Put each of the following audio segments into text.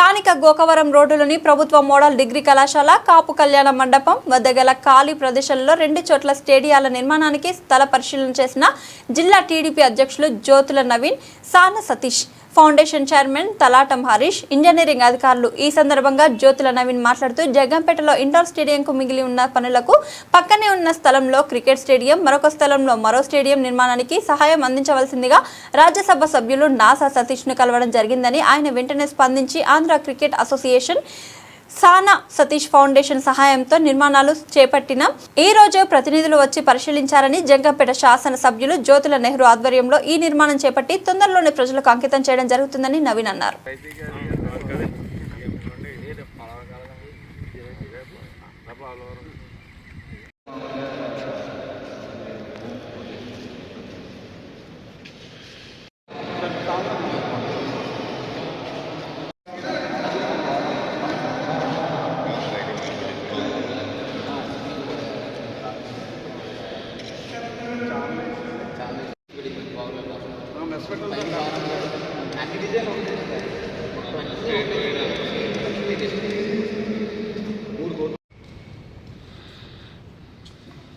స్థానిక గోకవరం రోడ్డులోని ప్రభుత్వ మోడల్ డిగ్రీ కళాశాల కాపు కళ్యాణ మండపం వద్ద గల ఖాళీ ప్రదేశాల్లో రెండు చోట్ల స్టేడియాల నిర్మాణానికి స్థల పరిశీలన చేసిన జిల్లా టీడీపీ అధ్యక్షులు Jyothula Naveen Sana Satish. Foundation chairman Talatam Harish engineering అధికారులు ఈ సందర్భంగా జ్యోతుల నవీన్ మాట్లాడుతూ జగ్గంపేటలో ఇండోర్ స్టేడియంకు మిగిలి ఉన్న పనులకు పక్కనే ఉన్న స్థలంలో క్రికెట్ స్టేడియం మరొక స్థలంలో మరో స్టేడియం నిర్మాణానికి సహాయం అందించవలసిందిగా రాజ్యసభ సభ్యులు నాసా సతీష్ను కలవడం జరిగిందని ఆయన వెంటనే స్పందించి Andhra cricket association Sana Satish foundation సహాయంతో నిర్మాణాలు చేపట్టిన ఈ రోజు ప్రతినిధులు వచ్చి పరిశీలించారని జంగంపేట శాసన సభ్యులు జ్యోతుల నెహ్రూ ఆధ్వర్యంలో ఈ నిర్మాణం చేపట్టి తొందరలోనే ప్రజలకు అంకితం చేయడం జరుగుతుందని నవీన్ అన్నారు.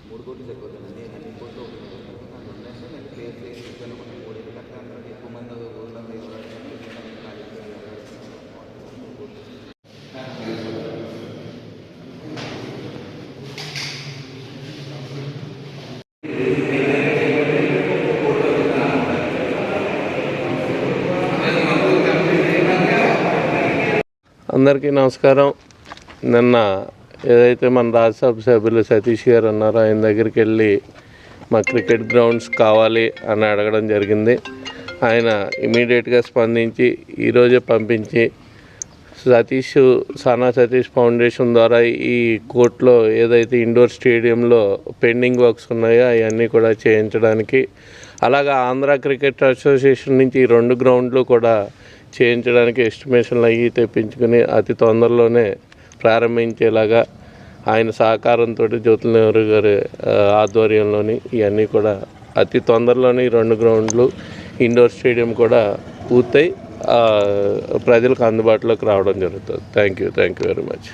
ಮೂರು ಕೋಟಿ ಸರ್ ಗೊತ್ತಿಲ್ಲ ನೀವು ನನಗೆ ಕೊಟ್ಟು ಪ್ಲೇಸ್ ಪ್ಲೇಸ್ ಎಲ್ಲ ಕೊಟ್ಟು ಕೊಡಿ అందరికీ నమస్కారం. నిన్న ఏదైతే మన రాజ్యసభ సభ్యులు సతీష్ గారు ఉన్నారో ఆయన దగ్గరికి వెళ్ళి మా క్రికెట్ గ్రౌండ్స్ కావాలి అని అడగడం జరిగింది. ఆయన ఇమీడియట్గా స్పందించి ఈరోజే పంపించి సతీష్ సానా సతీష్ ఫౌండేషన్ ద్వారా ఈ కోర్టులో ఏదైతే ఇండోర్ స్టేడియంలో పెండింగ్ వర్క్స్ ఉన్నాయో అవన్నీ కూడా చేయించడానికి అలాగా ఆంధ్ర క్రికెట్ అసోసియేషన్ నుంచి ఈ రెండు గ్రౌండ్లు కూడా చేయించడానికి ఎస్టిమేషన్లు అవి తెప్పించుకుని అతి తొందరలోనే ప్రారంభించేలాగా ఆయన సహకారంతో జ్యోతుల నెహ్రూ గారి ఆధ్వర్యంలోని ఇవన్నీ కూడా అతి తొందరలోనే ఈ రెండు గ్రౌండ్లు ఇండోర్ స్టేడియం కూడా పూర్తయి ప్రజలకు అందుబాటులోకి రావడం జరుగుతుంది. Thank you thank you very much.